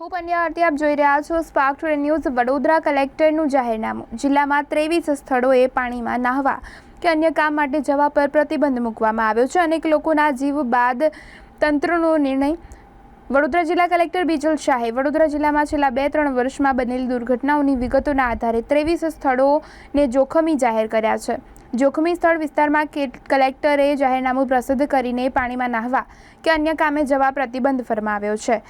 હું પંડ્યા આરતી, આપ જોઈ રહ્યા છો સ્પાર્ક ટુડે ન્યૂઝ વડોદરા કલેક્ટરનું જાહેરનામું. જિલ્લામાં ત્રેવીસ સ્થળોએ પાણીમાં નાહવા કે અન્ય કામ માટે જવા પર પ્રતિબંધ મૂકવામાં આવ્યો છે. અનેક લોકોના જીવ બાદ તંત્રનો નિર્ણય વડોદરા જિલ્લા કલેક્ટર બિજલ શાહે વડોદરા જિલ્લામાં છેલ્લા બે ત્રણ વર્ષમાં બનેલી દુર્ઘટનાઓની વિગતોના આધારે ત્રેવીસ સ્થળોને જોખમી જાહેર કર્યા છે. જોખમી સ્થળ વિસ્તારમાં કલેક્ટરે જાહેરનામું પ્રસિદ્ધ કરીને પાણીમાં નાહવા કે અન્ય કામે જવા પ્રતિબંધ ફરમાવ્યો છે.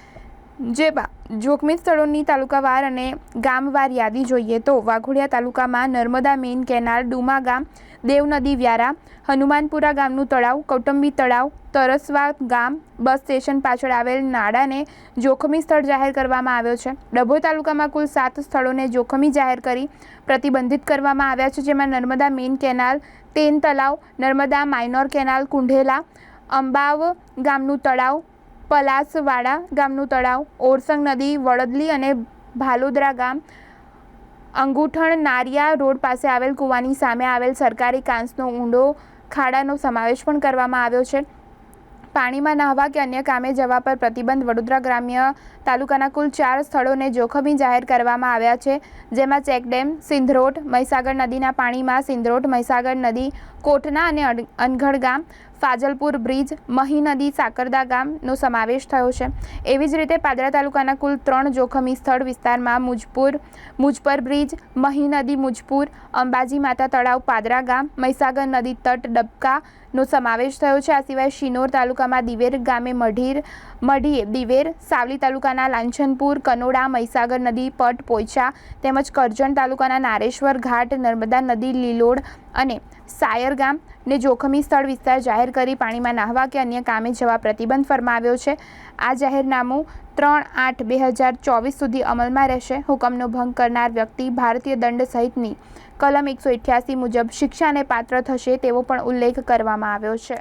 જેમાં જોખમી સ્થળોની તાલુકાવાર અને ગામવાર યાદી જોઈએ તો વાઘોડિયા તાલુકામાં નર્મદા મેઇન કેનાલ, ડુમા ગામ, દેવ નદી, વ્યારા, હનુમાનપુરા ગામનું તળાવ કૌટુંબી તળાવ, તરસવા ગામ, બસ સ્ટેશન પાછળ આવેલ નાડાને જોખમી સ્થળ જાહેર કરવામાં આવ્યો છે. ડભોઈ તાલુકામાં કુલ સાત સ્થળોને જોખમી જાહેર કરી પ્રતિબંધિત કરવામાં આવ્યા છે, જેમાં નર્મદા મેઇન કેનાલ, તેન તળાવ, નર્મદા માઇનોર કેનાલ, કુંઢેલા, અંબાવ ગામનું તળાવ પલાસવાડા ગામનું તળાવ, ઓરસંગ નદી, વડદલી અને ભાલોદરા ગામ, અંગુઠણ નારિયા રોડ પાસે આવેલ કૂવાની સામે આવેલ સરકારી કાંસનો ઊંડો ખાડાનો સમાવેશ પણ કરવામાં આવ્યો છે. પાણીમાં નાહવા કે અન્ય કામે જવા પર પ્રતિબંધ વડોદરા ગ્રામ્ય તાલુકાના કુલ ચાર સ્થળોને જોખમી જાહેર કરવામાં આવ્યા છે, જેમાં ચેકડેમ, સિંધરોટ, મહીસાગર નદીના પાણીમાં સિંધરોટ, મહીસાગર નદી, કોટના અને અનગઢ ગામ ફાજલપુર બ્રિજ, મહી નદી, સાકરદા ગામનો સમાવેશ થયો છે. એવી જ રીતે પાદરા તાલુકાના કુલ ત્રણ જોખમી સ્થળ વિસ્તારમાં મુજપુર, મુજપર બ્રિજ, મહી નદી મુજપુર, અંબાજી માતા તળાવ પાદરા ગામ, મહીસાગર નદી તટ ડબકાનો સમાવેશ થયો છે. આ સિવાય શિનોર તાલુકામાં દિવેર ગામે મઢીર, મઢીએ દિવેર, સાવલી તાલુકાના લાંછનપુર, કનોડા, મહીસાગર નદી, પટ પોઈચા તેમજ કરજણ તાલુકાના નારેશ્વર ઘાટ, નર્મદા નદી, લીલોડ અને સાયર ગામ ને જોખમી સ્થળ વિસ્તાર જાહેર કરી પાણીમાં નાહવા કે અન્ય કામે જવા પ્રતિબંધ ફરમાવ્યો છે. આ જાહેરનામું ત્રણ આઠ બે હજાર ચોવીસ સુધી અમલમાં રહેશે. હુકમનો ભંગ કરનાર વ્યક્તિ ભારતીય દંડ સહિતની કલમ એકસો મુજબ શિક્ષાને પાત્ર થશે તેવો પણ ઉલ્લેખ કરવામાં આવ્યો છે.